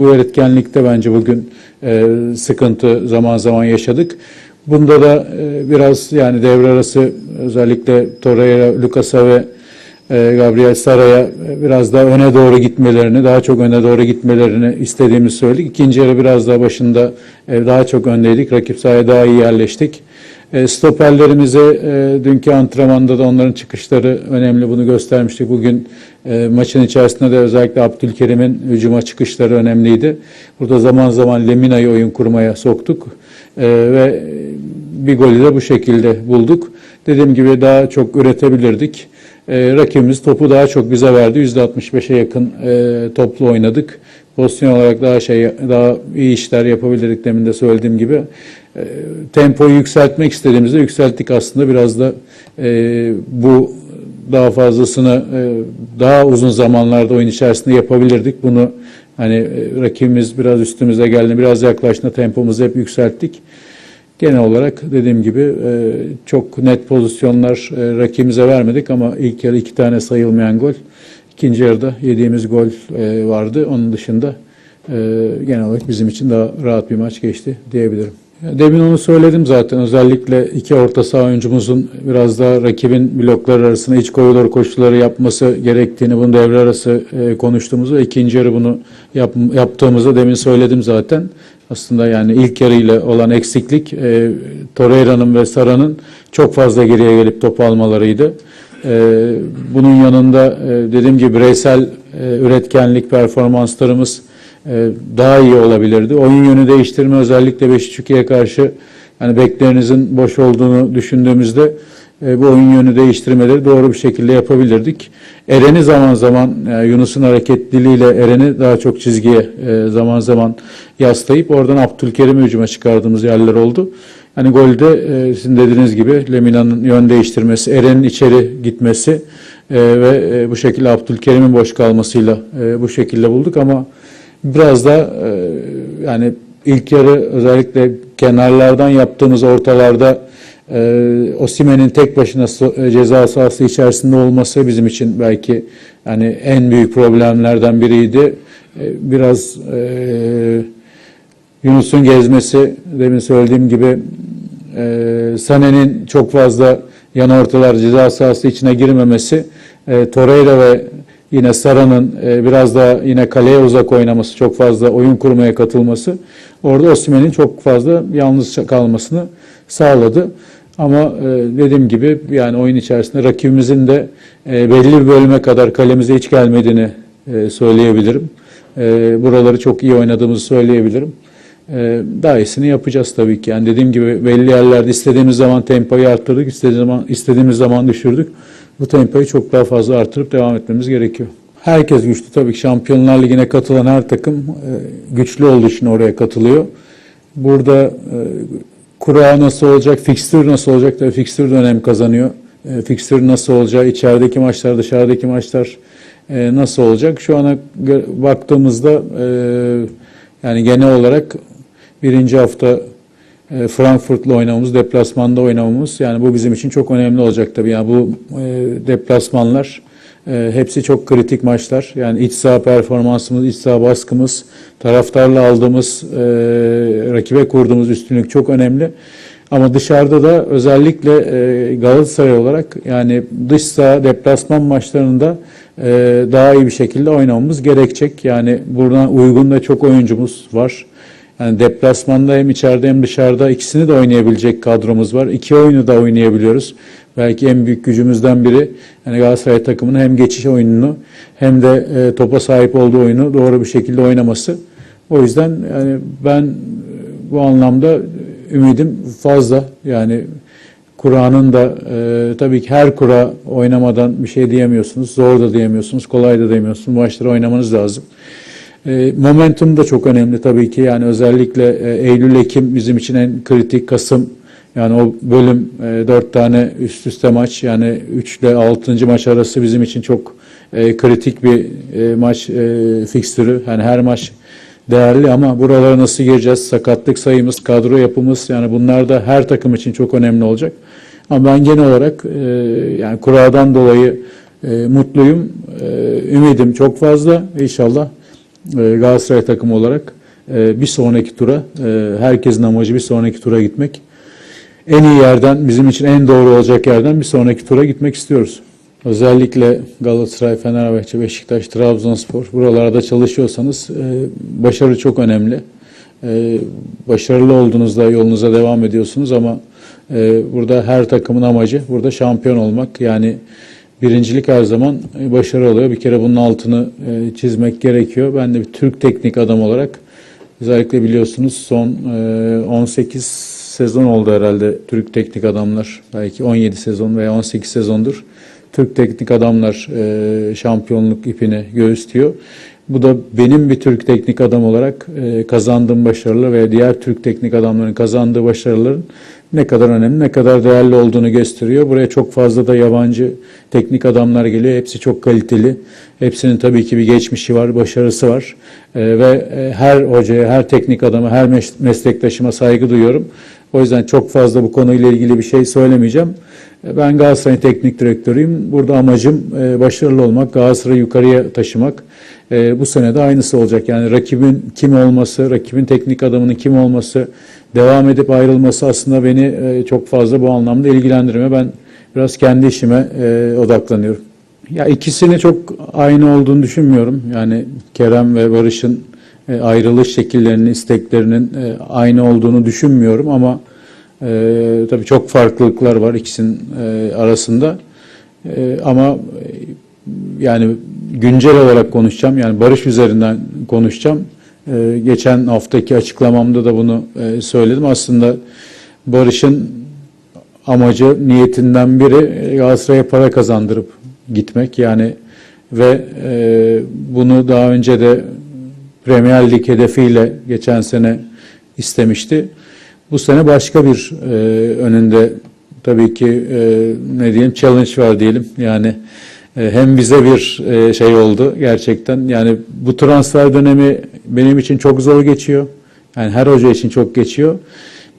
Bu öğretkenlikte bence bugün e, sıkıntı zaman zaman yaşadık. Bunda da e, biraz yani devre arası özellikle Torreira, Lucas'a ve e, Gabriel Sara'ya e, biraz daha öne doğru gitmelerini, daha çok öne doğru gitmelerini istediğimizi söyledik. İkinci yarı biraz daha başında e, daha çok öndeydik. Rakip sahaya daha iyi yerleştik. E, stoperlerimize e, dünkü antrenmanda da onların çıkışları önemli. Bunu göstermiştik. Bugün e, maçın içerisinde de özellikle Abdülkerim'in hücuma çıkışları önemliydi. Burada zaman zaman Lemina'yı oyun kurmaya soktuk. E, ve bir golü de bu şekilde bulduk. Dediğim gibi daha çok üretebilirdik. E, rakibimiz topu daha çok bize verdi. %65'e yakın toplu oynadık. Pozisyon olarak daha şey daha iyi işler yapabilirdik demin de söylediğim gibi. E, tempoyu yükseltmek istediğimizde yükselttik aslında biraz da e, bu daha fazlasını e, daha uzun zamanlarda oyun içerisinde yapabilirdik. Bunu hani e, rakibimiz biraz üstümüze geldi, biraz yaklaştığında tempomuzu hep yükselttik. Genel olarak dediğim gibi e, çok net pozisyonlar e, rakibimize vermedik ama ilk yarı iki tane sayılmayan gol. İkinci yarıda yediğimiz gol e, vardı. Onun dışında e, genel olarak bizim için daha rahat bir maç geçti diyebilirim. Demin onu söyledim zaten. Özellikle iki orta saha oyuncumuzun biraz daha rakibin bloklar arasında iç koridor koşuları yapması gerektiğini, bunu devre arası e, konuştuğumuzu, ikinci yarı bunu yap, yaptığımızı demin söyledim zaten. Aslında yani ilk yarıyla olan eksiklik e, Torreira'nın ve Sara'nın çok fazla geriye gelip top almalarıydı. E, bunun yanında e, dediğim gibi bireysel e, üretkenlik performanslarımız daha iyi olabilirdi. Oyun yönü değiştirme özellikle Beşiktaş'a karşı yani beklerinizin boş olduğunu düşündüğümüzde e, bu oyun yönü değiştirmeleri doğru bir şekilde yapabilirdik. Eren'i zaman zaman yani Yunus'un hareketliliğiyle Eren'i daha çok çizgiye e, zaman zaman yaslayıp oradan Abdülkerim'i hücuma çıkardığımız yerler oldu. Hani golde e, sizin dediğiniz gibi Lemina'nın yön değiştirmesi, Eren'in içeri gitmesi e, ve e, bu şekilde Abdülkerim'in boş kalmasıyla e, bu şekilde bulduk ama biraz da e, yani ilk yarı özellikle kenarlardan yaptığımız ortalarda e, Osimen'in tek başına ceza sahası içerisinde olması bizim için belki yani en büyük problemlerden biriydi. E, biraz e, Yunus'un gezmesi demin söylediğim gibi e, Sané'nin çok fazla yan ortalar ceza sahası içine girmemesi e, Torreira ve yine Sara'nın e, biraz daha yine kaleye uzak oynaması, çok fazla oyun kurmaya katılması orada Osimhen'in çok fazla yalnız kalmasını sağladı. Ama e, dediğim gibi yani oyun içerisinde rakibimizin de e, belli bir bölüme kadar kalemize hiç gelmediğini e, söyleyebilirim. E, buraları çok iyi oynadığımızı söyleyebilirim. E, daha iyisini yapacağız tabii ki. Yani dediğim gibi belli yerlerde istediğimiz zaman tempoyu arttırdık, istediğimiz zaman, istediğimiz zaman düşürdük. Bu tempoyu çok daha fazla artırıp devam etmemiz gerekiyor. Herkes güçlü tabii ki. Şampiyonlar Ligi'ne katılan her takım e, güçlü olduğu için oraya katılıyor. Burada e, kura nasıl olacak, fikstür nasıl olacak? Tabii fikstür de önem kazanıyor. E, fikstür nasıl olacak, içerideki maçlar, dışarıdaki maçlar nasıl olacak? Şu ana baktığımızda yani genel olarak birinci hafta Frankfurt'la oynamamız, deplasmanda oynamamız yani bu bizim için çok önemli olacak tabii. Yani bu e, deplasmanlar e, hepsi çok kritik maçlar. Yani iç saha performansımız, iç saha baskımız, taraftarla aldığımız, e, rakibe kurduğumuz üstünlük çok önemli. Ama dışarıda da özellikle e, Galatasaray olarak yani dış saha deplasman maçlarında e, daha iyi bir şekilde oynamamız gerekecek. Yani buradan uygun da çok oyuncumuz var. Yani deplasmanda hem içeride hem dışarıda ikisini de oynayabilecek kadromuz var. İki oyunu da oynayabiliyoruz. Belki en büyük gücümüzden biri yani Galatasaray takımının hem geçiş oyununu hem de e, topa sahip olduğu oyunu doğru bir şekilde oynaması. O yüzden yani ben e, bu anlamda ümidim fazla. Yani Kur'an'ın da e, tabii ki her kura oynamadan bir şey diyemiyorsunuz. Zor da diyemiyorsunuz, kolay da diyemiyorsunuz. Maçları oynamanız lazım. E, momentum da çok önemli tabii ki. Yani özellikle e, Eylül-Ekim bizim için en kritik. Kasım yani o bölüm e, 4 tane üst üste maç yani 3 ile 6. maç arası bizim için çok e, kritik bir maç e, fikstürü. Yani her maç değerli ama buralara nasıl gireceğiz? Sakatlık sayımız, kadro yapımız yani bunlar da her takım için çok önemli olacak. Ama ben genel olarak yani kuradan dolayı mutluyum. Ümidim çok fazla. İnşallah Galatasaray takımı olarak e, bir sonraki tura, e, herkesin amacı bir sonraki tura gitmek. En iyi yerden, bizim için en doğru olacak yerden bir sonraki tura gitmek istiyoruz. Özellikle Galatasaray, Fenerbahçe, Beşiktaş, Trabzonspor buralarda çalışıyorsanız e, başarı çok önemli. E, başarılı olduğunuzda yolunuza devam ediyorsunuz ama e, burada her takımın amacı burada şampiyon olmak. Yani birincilik her zaman e, başarı oluyor. Bir kere bunun altını e, çizmek gerekiyor. Ben de bir Türk teknik adam olarak özellikle biliyorsunuz son e, 18 sezon oldu herhalde Türk teknik adamlar. Belki 17 sezon veya 18 sezondur. Türk teknik adamlar e, şampiyonluk ipini göğüslüyor. Bu da benim bir Türk teknik adam olarak e, kazandığım başarılar veya diğer Türk teknik adamların kazandığı başarıların ne kadar önemli, ne kadar değerli olduğunu gösteriyor. Buraya çok fazla da yabancı teknik adamlar geliyor. Hepsi çok kaliteli. Hepsinin tabii ki bir geçmişi var, başarısı var. E, ve her hocaya, her teknik adama, her mes- meslektaşıma saygı duyuyorum. O yüzden çok fazla bu konuyla ilgili bir şey söylemeyeceğim. Ben Galatasaray'ın teknik direktörüyüm. Burada amacım e, başarılı olmak, Galatasaray'ı yukarıya taşımak. E, bu sene de aynısı olacak. Yani rakibin kim olması, rakibin teknik adamının kim olması, devam edip ayrılması aslında beni e, çok fazla bu anlamda ilgilendirmiyor. Ben biraz kendi işime odaklanıyorum. Ya ikisini çok aynı olduğunu düşünmüyorum. Yani Kerem ve Barış'ın ayrılış şekillerinin, isteklerinin aynı olduğunu düşünmüyorum ama e, tabii çok farklılıklar var ikisinin e, arasında. E, ama yani güncel olarak konuşacağım. Yani Barış üzerinden konuşacağım. E, geçen haftaki açıklamamda da bunu e, söyledim. Aslında Barış'ın amacı, niyetinden biri e, Galatasaray'a para kazandırıp gitmek. Yani ve e, bunu daha önce de Premier Lig hedefiyle geçen sene istemişti. Bu sene başka bir e, önünde tabii ki e, ne diyelim challenge var diyelim. Yani e, hem bize bir e, şey oldu gerçekten. Yani bu transfer dönemi benim için çok zor geçiyor. Yani her hoca için çok geçiyor.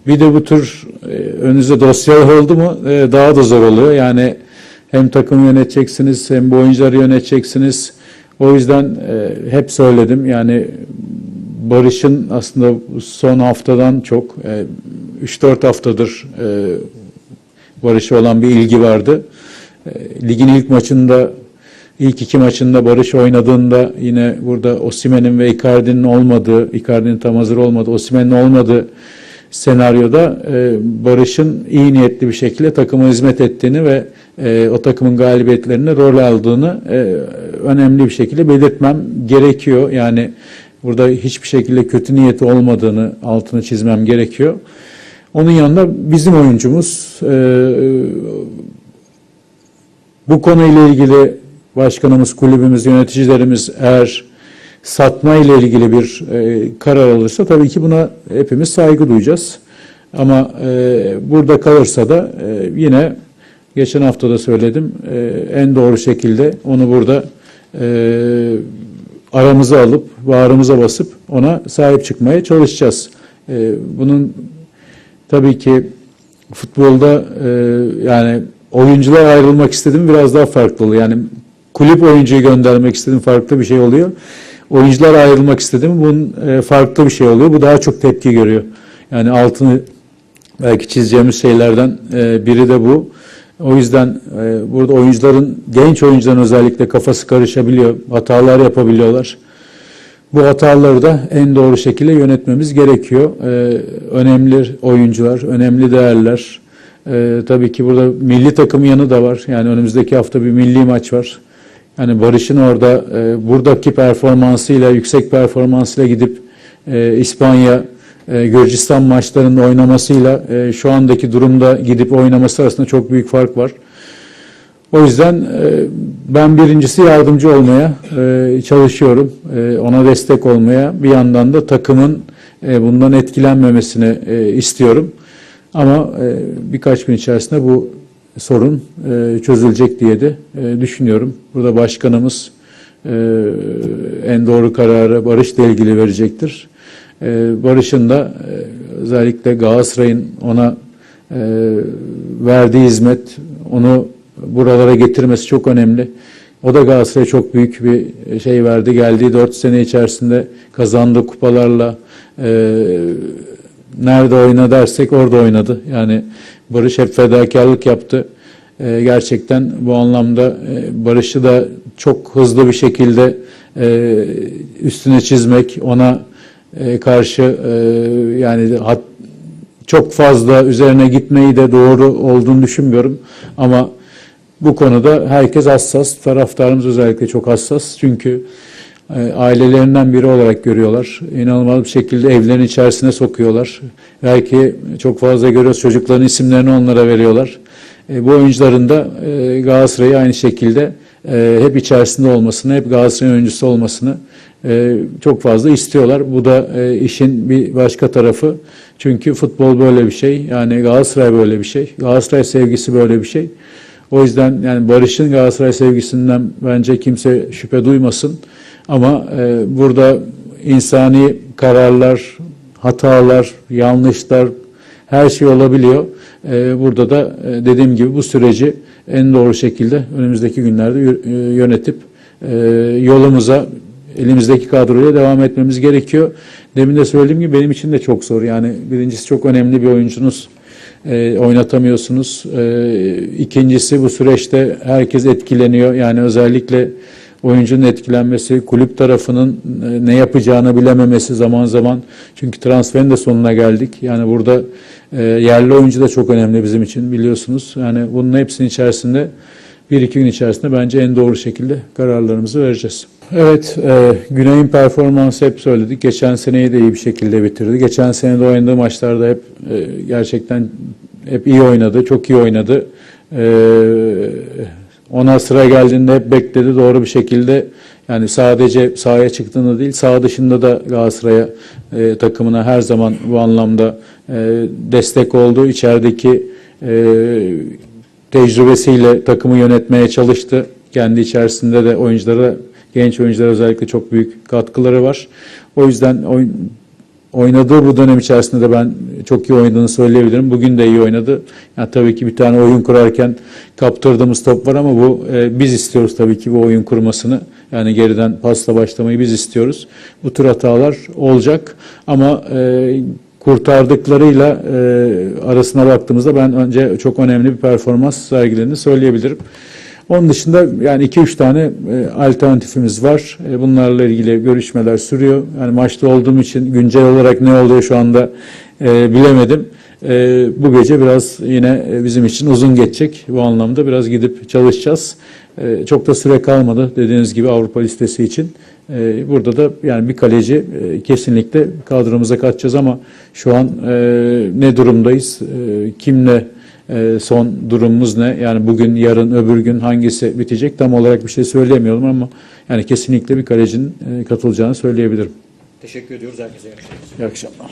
Bir de bu tür e, önünüzde dosyalar oldu mu e, daha da zor oluyor. Yani hem takım yöneteceksiniz hem bu oyuncuları yöneteceksiniz. O yüzden e, hep söyledim yani Barış'ın aslında son haftadan çok e, 3-4 haftadır e, Barış'a olan bir ilgi vardı. E, ligin ilk maçında ilk iki maçında Barış oynadığında yine burada Osimen'in ve Icardi'nin olmadığı, Icardi'nin tam hazır olmadığı, Osimen'in olmadığı senaryoda e, Barış'ın iyi niyetli bir şekilde takıma hizmet ettiğini ve e, o takımın galibiyetlerinde rol aldığını e, önemli bir şekilde belirtmem gerekiyor. Yani burada hiçbir şekilde kötü niyeti olmadığını altını çizmem gerekiyor. Onun yanında bizim oyuncumuz e, bu konuyla ilgili başkanımız, kulübümüz, yöneticilerimiz eğer satma ile ilgili bir e, karar alırsa tabii ki buna hepimiz saygı duyacağız. Ama e, burada kalırsa da e, yine geçen hafta da söyledim e, en doğru şekilde onu burada e, aramıza alıp bağrımıza basıp ona sahip çıkmaya çalışacağız. E, bunun tabii ki futbolda e, yani oyuncular ayrılmak istedim biraz daha farklı oluyor. Yani kulüp oyuncuyu göndermek istedim farklı bir şey oluyor. Oyuncular ayrılmak istedim bunun e, farklı bir şey oluyor. Bu daha çok tepki görüyor. Yani altını belki çizeceğimiz şeylerden e, biri de bu. O yüzden e, burada oyuncuların, genç oyuncuların özellikle kafası karışabiliyor, hatalar yapabiliyorlar. Bu hataları da en doğru şekilde yönetmemiz gerekiyor. E, önemli oyuncular, önemli değerler. E, tabii ki burada milli takım yanı da var. Yani önümüzdeki hafta bir milli maç var. Yani Barış'ın orada e, buradaki performansıyla, yüksek performansıyla gidip e, İspanya, e, Gürcistan maçlarında oynamasıyla e, şu andaki durumda gidip oynaması arasında çok büyük fark var. O yüzden e, ben birincisi yardımcı olmaya e, çalışıyorum. Ona destek olmaya, bir yandan da takımın bundan etkilenmemesini istiyorum. Ama birkaç gün içerisinde bu sorun e, çözülecek diye de düşünüyorum. Burada başkanımız en doğru kararı Barış'la ilgili verecektir. E, Barış'ın da e, özellikle Galatasaray'ın ona e, verdiği hizmet, onu buralara getirmesi çok önemli. O da Galatasaray'a çok büyük bir şey verdi. Geldiği 4 sene içerisinde kazandığı kupalarla e, nerede oyna dersek orada oynadı. Yani Barış hep fedakarlık yaptı. E, gerçekten bu anlamda e, Barış'ı da çok hızlı bir şekilde e, üstüne çizmek, ona e, karşı e, yani çok fazla üzerine gitmeyi de doğru olduğunu düşünmüyorum. Ama bu konuda herkes hassas. Taraftarımız özellikle çok hassas. Çünkü e, ailelerinden biri olarak görüyorlar. İnanılmaz bir şekilde evlerin içerisine sokuyorlar. Belki çok fazla görüyoruz çocukların isimlerini onlara veriyorlar. Bu oyuncuların da Galatasaray'ı aynı şekilde e, hep içerisinde olmasını, hep Galatasaray'ın oyuncusu olmasını e, çok fazla istiyorlar. Bu da e, işin bir başka tarafı. Çünkü futbol böyle bir şey. Yani Galatasaray böyle bir şey. Galatasaray sevgisi böyle bir şey. O yüzden yani Barış'ın Galatasaray sevgisinden bence kimse şüphe duymasın. Ama e, burada insani kararlar, hatalar, yanlışlar her şey olabiliyor. E, burada da e, dediğim gibi bu süreci en doğru şekilde önümüzdeki günlerde e, yönetip e, yolumuza elimizdeki kadroyla devam etmemiz gerekiyor. Demin de söylediğim gibi benim için de çok zor. Yani birincisi çok önemli bir oyuncunuz. E, oynatamıyorsunuz. E, ikincisi bu süreçte herkes etkileniyor. Yani özellikle oyuncunun etkilenmesi, kulüp tarafının e, ne yapacağını bilememesi zaman zaman. Çünkü transferin de sonuna geldik. Yani burada e, yerli oyuncu da çok önemli bizim için biliyorsunuz. Yani bunun hepsinin içerisinde bir iki gün içerisinde bence en doğru şekilde kararlarımızı vereceğiz. Evet, e, Güney'in performansı hep söyledik. Geçen seneyi de iyi bir şekilde bitirdi. Geçen sene de oynadığı maçlarda hep e, gerçekten hep iyi oynadı, çok iyi oynadı. E, ona sıra geldiğinde hep bekledi doğru bir şekilde. Yani sadece sahaya çıktığında değil, saha dışında da Galatasaray'a e, takımına her zaman bu anlamda e, destek oldu. İçerideki e, tecrübesiyle takımı yönetmeye çalıştı. Kendi içerisinde de oyunculara, genç oyunculara özellikle çok büyük katkıları var. O yüzden oyun, oynadığı bu dönem içerisinde de ben çok iyi oynadığını söyleyebilirim. Bugün de iyi oynadı. Yani tabii ki bir tane oyun kurarken kaptırdığımız top var ama bu e, biz istiyoruz tabii ki bu oyun kurmasını. Yani geriden pasla başlamayı biz istiyoruz. Bu tür hatalar olacak ama e, kurtardıklarıyla e, arasına baktığımızda ben önce çok önemli bir performans sergilediğini söyleyebilirim. Onun dışında yani 2-3 tane e, alternatifimiz var. E, bunlarla ilgili görüşmeler sürüyor. Yani maçta olduğum için güncel olarak ne oluyor şu anda e, bilemedim. E, bu gece biraz yine e, bizim için uzun geçecek. Bu anlamda biraz gidip çalışacağız. E, çok da süre kalmadı dediğiniz gibi Avrupa listesi için. E, burada da yani bir kaleci e, kesinlikle kadromuza katacağız ama şu an e, ne durumdayız? E, kimle e, son durumumuz ne? Yani bugün, yarın, öbür gün hangisi bitecek? Tam olarak bir şey söyleyemiyorum ama yani kesinlikle bir kalecinin e, katılacağını söyleyebilirim. Teşekkür ediyoruz herkese. iyi akşamlar. İyi akşamlar.